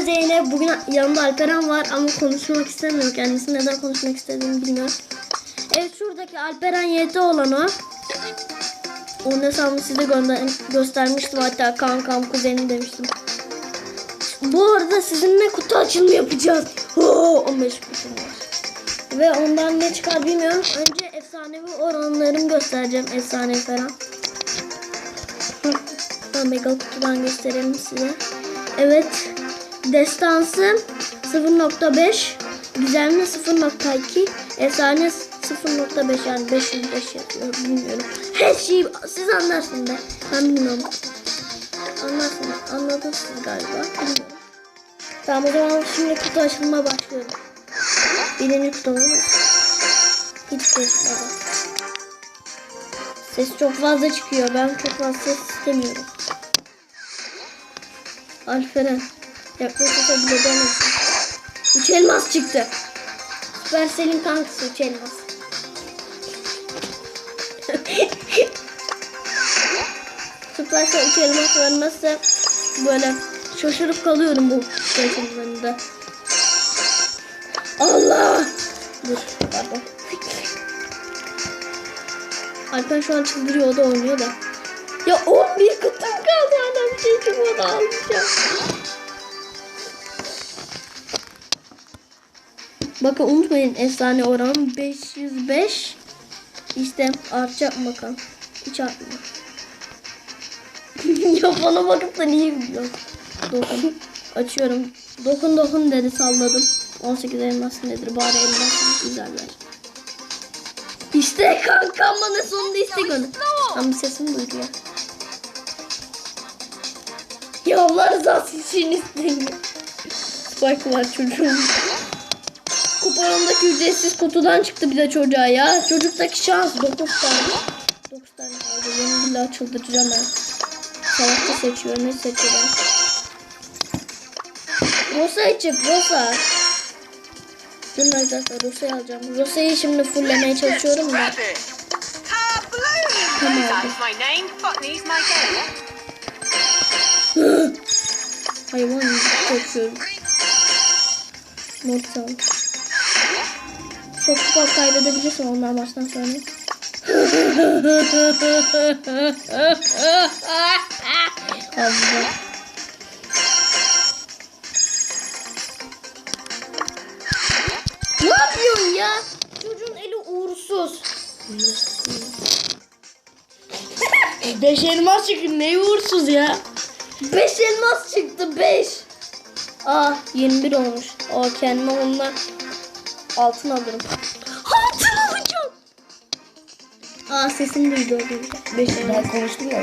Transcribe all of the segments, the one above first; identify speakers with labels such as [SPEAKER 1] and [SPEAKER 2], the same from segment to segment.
[SPEAKER 1] Ben Zeynep. Bugün yanımda Alperen var ama konuşmak istemiyor. Kendisi neden konuşmak istediğini bilmiyor. Evet şuradaki Alperen YT olan o. Onun hesabını size göstermiştim. Hatta kankam kuzenim demiştim. Bu arada sizinle kutu açılımı yapacağız. Oo, 15 kutum var. Ve ondan ne çıkar bilmiyorum. Önce efsanevi oranlarımı göstereceğim. Efsane falan. Ben mega kutudan gösterelim size. Evet. Destansı 0.5. Gizemli 0.2. Efsane 0.5 yani 505 yapıyor. Bilmiyorum. Her şeyi siz anlarsınız be. Ben bilmiyorum. Anlarsınız. Anladınız galiba. Tamam o zaman şimdi kutu açılma başlıyorum. Birinci kutumuz. Hiç geçmedi. Ses çok fazla çıkıyor. Ben çok fazla ses istemiyorum. Alperen. Yaklaşık bile demesin. Üç elmas çıktı. Süpersel'in kankası üç elmas. Süpersel üç elmas vermezse böyle şaşırıp kalıyorum bu yaşamlarında. Allah! Dur pardon. Alper şu an çıldırıyor o da oynuyor da. Ya 11 kutum kaldı hala bir şey çıkmadı almayacağım. Bakın unutmayın efsane oran 505. İşte artacak mı bakalım. Hiç artmıyor. ya bana bakıp da niye gülüyorsun? Dokun. Açıyorum. Dokun dokun dedi salladım. 18 elmas nedir? Bari elmas güzeller. İşte kankam bana sonunda istek onu. Ama sesim duyuyor. Ya Allah rızası için isteyin. Spike var çocuğum. Kuponundaki ücretsiz kutudan çıktı bir de çocuğa ya. Çocuktaki şans 9 tane. 9 tane kaldı. Yeni billahi çıldıracağım ben. Savaşçı seçiyor. Ne seçiyorum? Rosa çık Rosa. Durun arkadaşlar Rosa'yı alacağım. Rosa'yı şimdi fulllemeye çalışıyorum da.
[SPEAKER 2] Rabbit. Kablooey!
[SPEAKER 1] Come on. Çok kupa kaybedebilirsin onlar maçtan sonra. Allah. Ne yapıyorsun ya? Çocuğun eli uğursuz.
[SPEAKER 3] Beş elmas çıktı ne uğursuz ya.
[SPEAKER 1] 5 elmas çıktı 5. Ah 21 olmuş. O kendime onunla altın alırım. Altın alacağım. Aa sesini duydu az önce. 5 elmas.
[SPEAKER 3] Ben konuştum ya.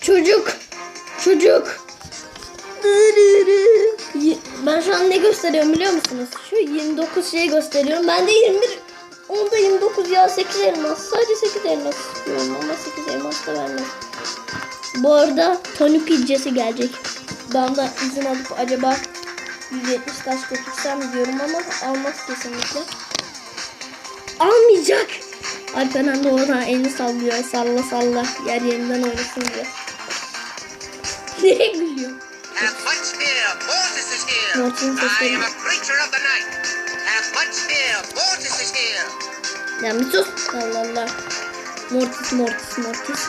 [SPEAKER 1] Çocuk. Çocuk. Ben şu an ne gösteriyorum biliyor musunuz? Şu 29 şeyi gösteriyorum. Ben de 21 Onda 29 ya 8 elmas. Sadece 8 elmas istiyorum ama 8 elmas da vermez. Bu arada Tony pizzası gelecek. De izin alıp acaba 170 taş götürsem diyorum ama almaz kesinlikle. Almayacak. Alperen de oradan elini sallıyor. Salla salla. Yer yerinden oynasın diye. Nereye gülüyor? Mortis'in sesleri. Ya bir sus. Allah Allah. Mortis mortis mortis.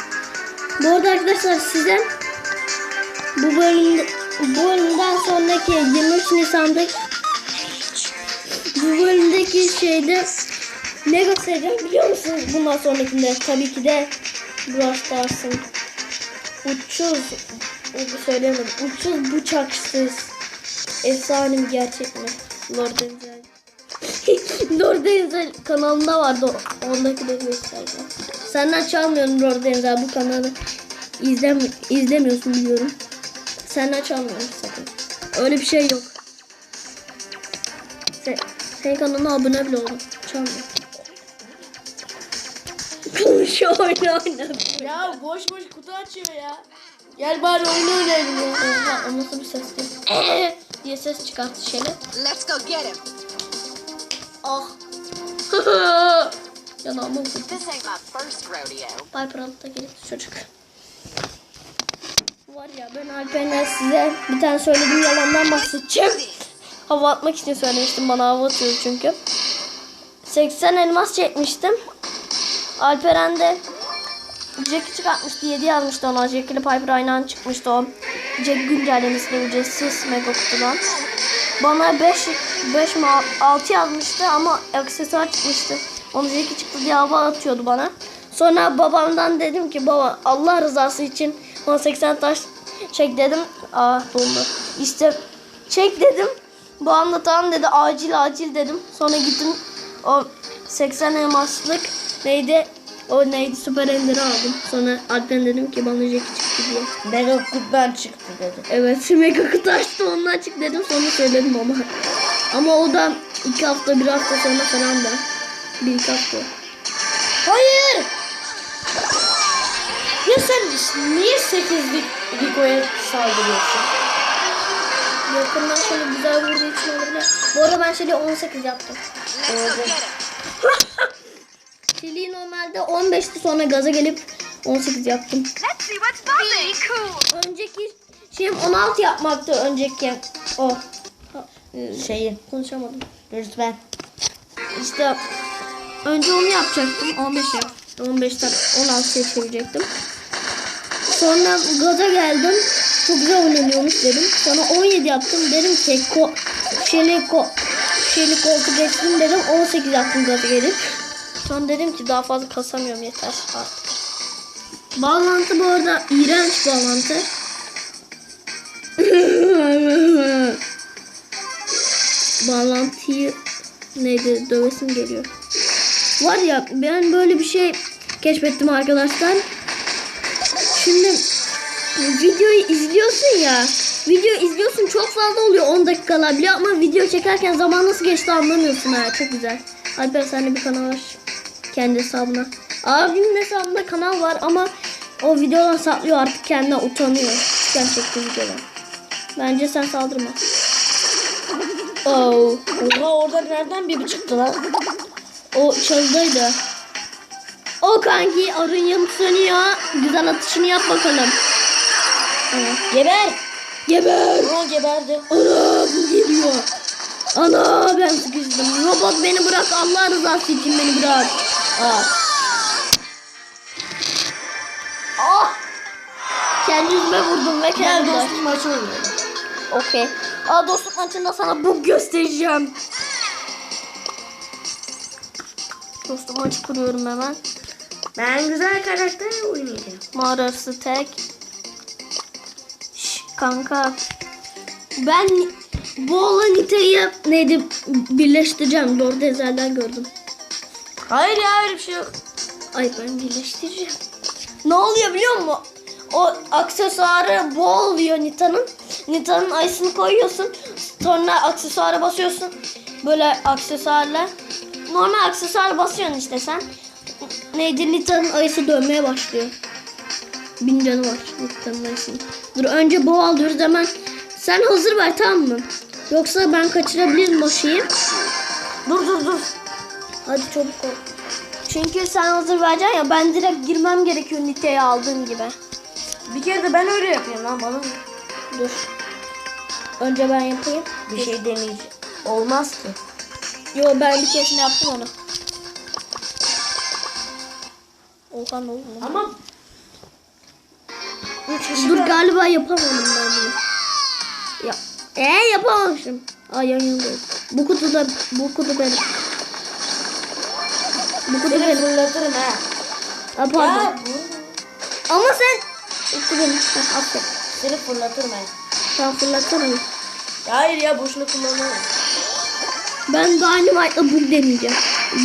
[SPEAKER 1] Bu arada arkadaşlar size bu bölüm bu bölümden sonraki 23 Nisan'daki bu bölümdeki şeyde ne göstereceğim biliyor musunuz? Bundan sonrakinde tabii ki de Brawl Stars'ın uçsuz söylemedim. Uçsuz bıçaksız efsane mi gerçek mi? Lord Enzel. Lord Enzel kanalında vardı. Ondaki de göstereceğim. Senden çalmıyorum Lord Enzel bu kanalı. İzlem izlemiyorsun biliyorum. Senden çalmıyorum sakın. Öyle bir şey yok. Sen, senin kanalına abone bile oldum. Çalmıyorum. Konuşuyor oyna oyna.
[SPEAKER 3] Ya boş boş kutu açıyor ya. Gel bari oyun oynayalım ya.
[SPEAKER 1] Oha o nasıl bir ses değil. Ee, diye ses çıkarttı şöyle.
[SPEAKER 2] Let's go get him.
[SPEAKER 1] Ah. Yanağıma vurdu.
[SPEAKER 2] This ain't my first rodeo.
[SPEAKER 1] Piper altta gelip çocuk. Var ya ben Alper'le size bir tane söylediğim yalandan bahsedeceğim. hava atmak için söylemiştim. Bana hava atıyordu çünkü. 80 elmas çekmiştim. Alperen de Jack'i çıkartmıştı. 7 yazmıştı ona. Jack ile Piper aynı an çıkmıştı o. Jack güncellemesinde ücretsiz mega kutudan. Bana 5 5 mi 6 yazmıştı ama aksesuar çıkmıştı. Onu Jack'i çıktı diye hava atıyordu bana. Sonra babamdan dedim ki baba Allah rızası için bana 80 taş çek dedim. Aa dondu. İşte çek dedim. Babam da tamam dedi acil acil dedim. Sonra gittim o 80 elmaslık neydi o neydi süper ender'i aldım. Sonra Alpen dedim ki bana Jack çıktı diye.
[SPEAKER 3] Mega kutudan çıktı dedi.
[SPEAKER 1] Evet mega kutu açtı ondan çık dedim sonra söyledim ama. Ama o da iki hafta bir hafta sonra falan da. Bir iki hafta.
[SPEAKER 3] Hayır. Niye 8'lik Rico'ya saldırıyorsun?
[SPEAKER 1] Yakından şöyle güzel vurduğu için olabilir. Bu arada ben şöyle 18 yaptım. Şili'yi normalde 15'ti sonra gaza gelip 18 yaptım. Önceki şeyim 16 yapmaktı önceki o. E,
[SPEAKER 3] Şeyi
[SPEAKER 1] konuşamadım.
[SPEAKER 3] lütfen.
[SPEAKER 1] İşte önce onu yapacaktım. 15 yap. 15'ten 16'ya çevirecektim. Sonra gaza geldim. Çok güzel oynanıyormuş dedim. Sonra 17 yaptım. Dedim ki ko şeyli ko şeyli koltuk geçtim dedim. 18 yaptım gaza gelip. Sonra dedim ki daha fazla kasamıyorum yeter artık. Bağlantı bu arada iğrenç bağlantı. Bağlantıyı neydi dövesim geliyor. Var ya ben böyle bir şey keşfettim arkadaşlar. Şimdi videoyu izliyorsun ya. Video izliyorsun çok fazla oluyor 10 dakikalar bile ama video çekerken zaman nasıl geçti anlamıyorsun ha çok güzel. Alper sen de bir kanal aç. Kendi hesabına. Abimin hesabında kanal var ama o videodan saklıyor artık kendine utanıyor. Çektiği videodan. Bence sen saldırma. Oh.
[SPEAKER 3] Oha orada nereden biri çıktı lan?
[SPEAKER 1] O çalıdaydı. O kanki arın yanıp sönüyor. Güzel atışını yap bakalım. Ana.
[SPEAKER 3] Geber.
[SPEAKER 1] Geber.
[SPEAKER 3] Aa geberdi.
[SPEAKER 1] Ana bu geliyor. Ana ben sıkıştım. Robot beni bırak. Allah rızası için beni bırak. Aa. Ah. Kendi yüzüme vurdum ve kendi
[SPEAKER 3] dostum maçı oynayalım.
[SPEAKER 1] Okey. Aa dostluk maçında sana bug göstereceğim. Dostluk maçı kuruyorum hemen.
[SPEAKER 3] Ben güzel karakter oynayacağım.
[SPEAKER 1] Mağarası tek. Şş, kanka. Ben Boğla Nita'yı neydi birleştireceğim. Lord Ezel'den gördüm.
[SPEAKER 3] Hayır ya öyle bir şey yok.
[SPEAKER 1] Ay ben birleştireceğim. Ne oluyor biliyor musun? O aksesuarı bu oluyor Nita'nın. Nita'nın ayısını koyuyorsun. Sonra aksesuara basıyorsun. Böyle aksesuarla. Normal aksesuar basıyorsun işte sen. Nita'nın ayısı dönmeye başlıyor. Bin canı var Nita'nın ayısının. Dur önce bu alıyoruz hemen. Sen hazır ver tamam mı? Yoksa ben kaçırabilirim o şeyi. Dur dur dur. Hadi çabuk ol. Çünkü sen hazır vereceksin ya ben direkt girmem gerekiyor Nite'yi aldığım gibi.
[SPEAKER 3] Bir kere de ben öyle yapıyorum lan bana.
[SPEAKER 1] Dur. Önce ben yapayım.
[SPEAKER 3] Bir şey deneyeceğim. Olmaz ki.
[SPEAKER 1] Yo ben bir keresinde yaptım onu. Oha ne oldu?
[SPEAKER 3] Ama
[SPEAKER 1] Dur galiba yapamadım ben bunu. Ya. Ee yapamamışım. Ay yan. Bu kutuda bu kutu benim. Bu kutu
[SPEAKER 3] Seni
[SPEAKER 1] benim.
[SPEAKER 3] fırlatırım ha.
[SPEAKER 1] Ha, pardon.
[SPEAKER 3] Ya bu.
[SPEAKER 1] Ama sen bu kutu benim. Ha, aferin.
[SPEAKER 3] Seni fırlatırım ha.
[SPEAKER 1] Sen bir.
[SPEAKER 3] Hayır ya boşuna kullanamam.
[SPEAKER 1] Ben Dynamite'la bug deneyeceğim.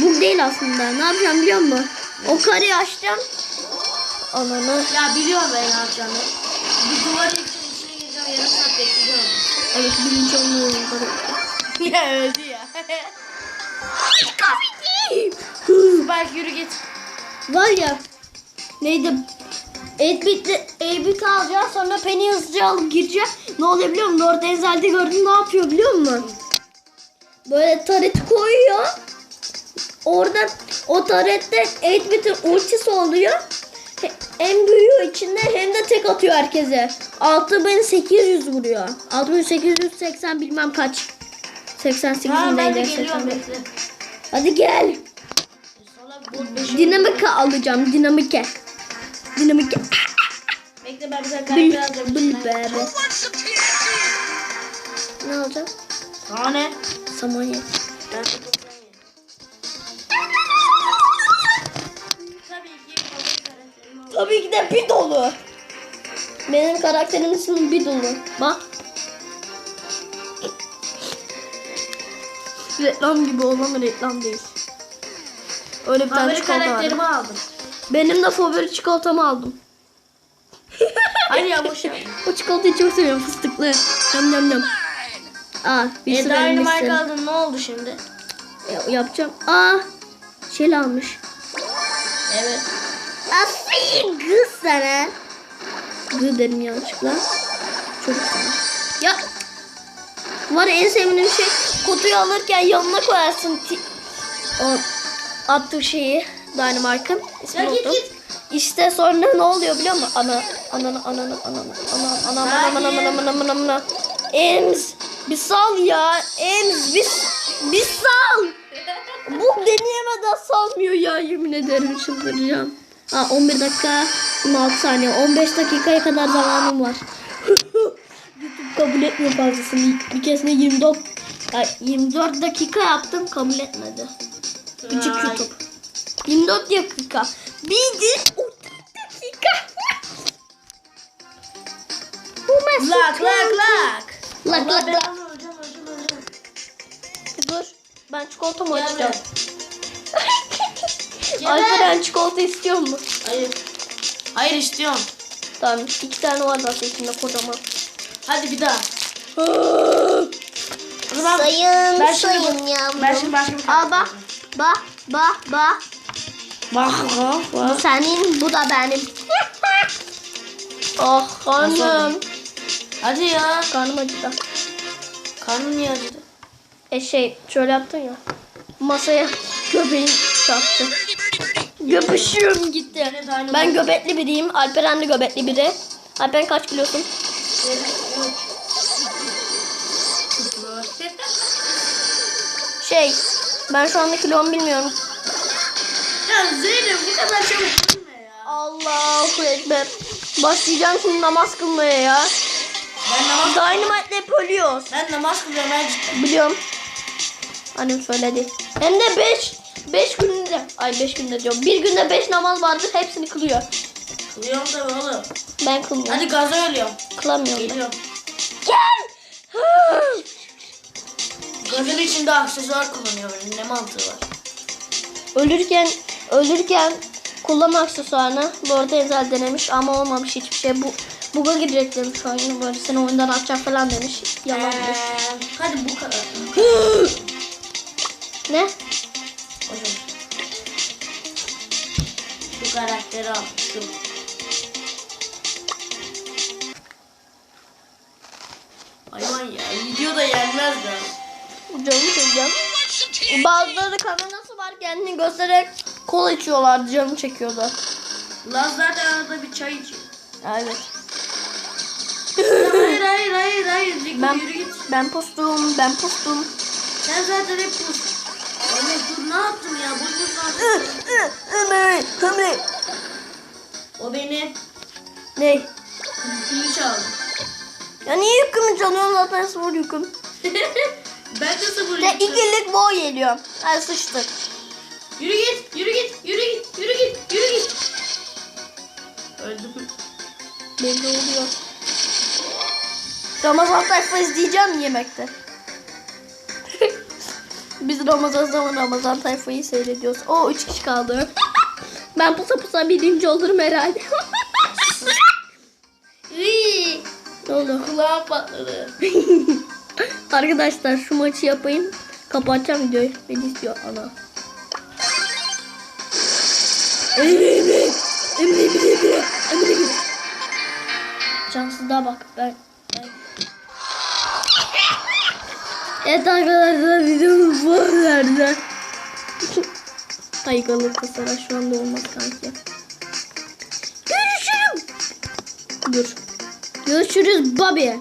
[SPEAKER 1] Bug değil aslında. Ne yapacağım biliyor musun? O kareyi açacağım. Ananı.
[SPEAKER 3] Ya biliyorum ben ne yapacağımı. Bir duvar yıkacağım içine gireceğim yarım saat bekleyeceğim.
[SPEAKER 1] Evet birinci olmuyorum.
[SPEAKER 3] ya öldü ya. Belki yürü git.
[SPEAKER 1] Var ya. Neydi? 8-bit'li 8-bit alacağım sonra Penny hızlıca alıp gireceğim. Ne oluyor biliyor musun? Lord Enzel'de gördüm ne yapıyor biliyor musun? Böyle taret koyuyor. Orada o tarette 8-bit'in ultisi oluyor. Hem büyüyor içinde hem de tek atıyor herkese. 6800 vuruyor. 6880 bilmem kaç. 88
[SPEAKER 3] Ha ben de
[SPEAKER 1] neydi?
[SPEAKER 3] geliyorum
[SPEAKER 1] 81.
[SPEAKER 3] bekle.
[SPEAKER 1] Hadi gel. Dinamika alacağım. Dinamike. Dinamike.
[SPEAKER 3] Bekle ben bize karakter alacağım.
[SPEAKER 1] bil. Ne alacağım?
[SPEAKER 3] Sana ne?
[SPEAKER 1] Samanya.
[SPEAKER 3] Ben Tabii ki
[SPEAKER 1] de bir dolu. Benim karakterimin ismi bir dolu. Bak. Reklam gibi olan reklam değil. Öyle bir tane
[SPEAKER 3] Favori
[SPEAKER 1] çikolata
[SPEAKER 3] karakterimi aldım.
[SPEAKER 1] Benim de favori çikolatamı aldım.
[SPEAKER 3] Hadi ya boş ver.
[SPEAKER 1] O çikolatayı çok seviyorum fıstıklı. Yam yam yam. Aa bir
[SPEAKER 3] E
[SPEAKER 1] sürü
[SPEAKER 3] marka aldın ne oldu şimdi?
[SPEAKER 1] Ya- yapacağım. Aa şey almış.
[SPEAKER 3] Evet.
[SPEAKER 1] Aferin kız sana. Gı dedim yanlışlıkla. Çocuk sana. Ya var en sevdiğim şey kutuyu alırken yanına koyarsın. O attığı şeyi Dynamite'ın. İsmini
[SPEAKER 3] Ya git,
[SPEAKER 1] unuttum.
[SPEAKER 3] git.
[SPEAKER 1] İşte sonra ne oluyor biliyor musun? Ana, ananı, ananı, ananı, ananı, ananı, ananı, ananı, ananı, ananı. Ems, bir sal ya. Ems, bir, bir sal. Bu deneyemeden salmıyor ya yemin ederim çıldıracağım. Ha 11 dakika 26 saniye 15 dakikaya kadar zamanım var. YouTube kabul etmiyor fazlasını. Bir keresinde 24 ay, 24 dakika yaptım kabul etmedi. Küçük. YouTube. 24 dakika. Bir gün 30 dakika. Bu mesut.
[SPEAKER 3] Lak lak lak.
[SPEAKER 1] Lak lak lak. Dur. Ben çikolatamı açacağım. Alperen çikolata istiyor mu?
[SPEAKER 3] Hayır. Hayır istiyorum.
[SPEAKER 1] Tamam iki tane var zaten içinde kocaman.
[SPEAKER 3] Hadi bir daha. O zaman
[SPEAKER 1] Sayın
[SPEAKER 3] ben şimdi,
[SPEAKER 1] sayın yavrum.
[SPEAKER 3] ben şimdi başka bir
[SPEAKER 1] Al bak. Bak bak bak.
[SPEAKER 3] Bak
[SPEAKER 1] Bu senin bu da benim. oh karnım.
[SPEAKER 3] Hadi ya.
[SPEAKER 1] Karnım acıdı.
[SPEAKER 3] Karnım niye acıdı?
[SPEAKER 1] E şey şöyle yaptın ya. Masaya göbeğin çarptı. Göbüşüm gitti. Ben göbekli biriyim. Alperen de göbekli biri. Alperen kaç kilosun? Şey ben şu anda kilomu bilmiyorum.
[SPEAKER 3] ya Zeynep bu kadar çabuk ölme ya.
[SPEAKER 1] Allahu Ekber. Başlayacağım şimdi namaz kılmaya ya.
[SPEAKER 3] Ben namaz,
[SPEAKER 1] Dynamite'le hep ölüyoruz.
[SPEAKER 3] ben namaz kılıyorum ben cidden.
[SPEAKER 1] Biliyorum. Annem söyledi. Hem de 5 5 günde ay 5 günde diyorum. Bir günde 5 namaz vardır hepsini kılıyor.
[SPEAKER 3] Kılıyorum tabii oğlum.
[SPEAKER 1] Ben kılmıyorum.
[SPEAKER 3] Hadi gaza ölüyorum.
[SPEAKER 1] Kılamıyorum.
[SPEAKER 3] Geliyorum.
[SPEAKER 1] Gel.
[SPEAKER 3] Gazın içinde aksesuar kullanıyorum. Ne mantığı var?
[SPEAKER 1] ölürken ölürken kullanma aksesuarını bu arada Ezel denemiş ama olmamış hiçbir şey. Bu buga girecek demiş oyunu böyle seni oyundan atacak falan demiş. Yalanmış.
[SPEAKER 3] Ee, hadi bu kadar.
[SPEAKER 1] Ne?
[SPEAKER 3] Şu karakteri al. Şu. Hayvan ya. Videoda yenmez de.
[SPEAKER 1] Canım çekeceğim. Bazıları kamerası var kendini göstererek kola içiyorlar canım çekiyordu.
[SPEAKER 3] Laz zaten arada bir çay içiyor.
[SPEAKER 1] Evet.
[SPEAKER 3] hayır hayır hayır hayır. Zeki
[SPEAKER 1] Ben
[SPEAKER 3] yürü git.
[SPEAKER 1] ben postum, ben postum.
[SPEAKER 3] Sen zaten hep pus. Ne yaptın ya? Boş boş
[SPEAKER 1] Ömre, ömre.
[SPEAKER 3] O benim.
[SPEAKER 1] Ne?
[SPEAKER 3] Yükümü çaldı.
[SPEAKER 1] Ya niye yükümü çalıyorsun zaten sıfır yüküm.
[SPEAKER 3] ben de sıfır
[SPEAKER 1] De
[SPEAKER 3] yüküm.
[SPEAKER 1] ikilik boy geliyor. Hadi sıçtık.
[SPEAKER 3] Yürü git, yürü git, yürü git, yürü git, yürü git. Öldüm.
[SPEAKER 1] Belli oluyor. Ramazan tayfa izleyeceğim yemekte. Biz Ramazan zaman Ramazan tayfayı seyrediyoruz. O üç kişi kaldı. ben pusa pusa birinci olurum herhalde. Ne oldu?
[SPEAKER 3] Kulağım patladı.
[SPEAKER 1] Arkadaşlar şu maçı yapayım. Kapatacağım videoyu. Beni istiyor ana. Emre Emre. Emre Emre Emre. Emre Emre. Cansızlığa bak ben. Evet arkadaşlar videonun bu nerede? Ay Galata Saray şu anda olmaz kanki. Görüşürüz. Dur. Görüşürüz Bobby.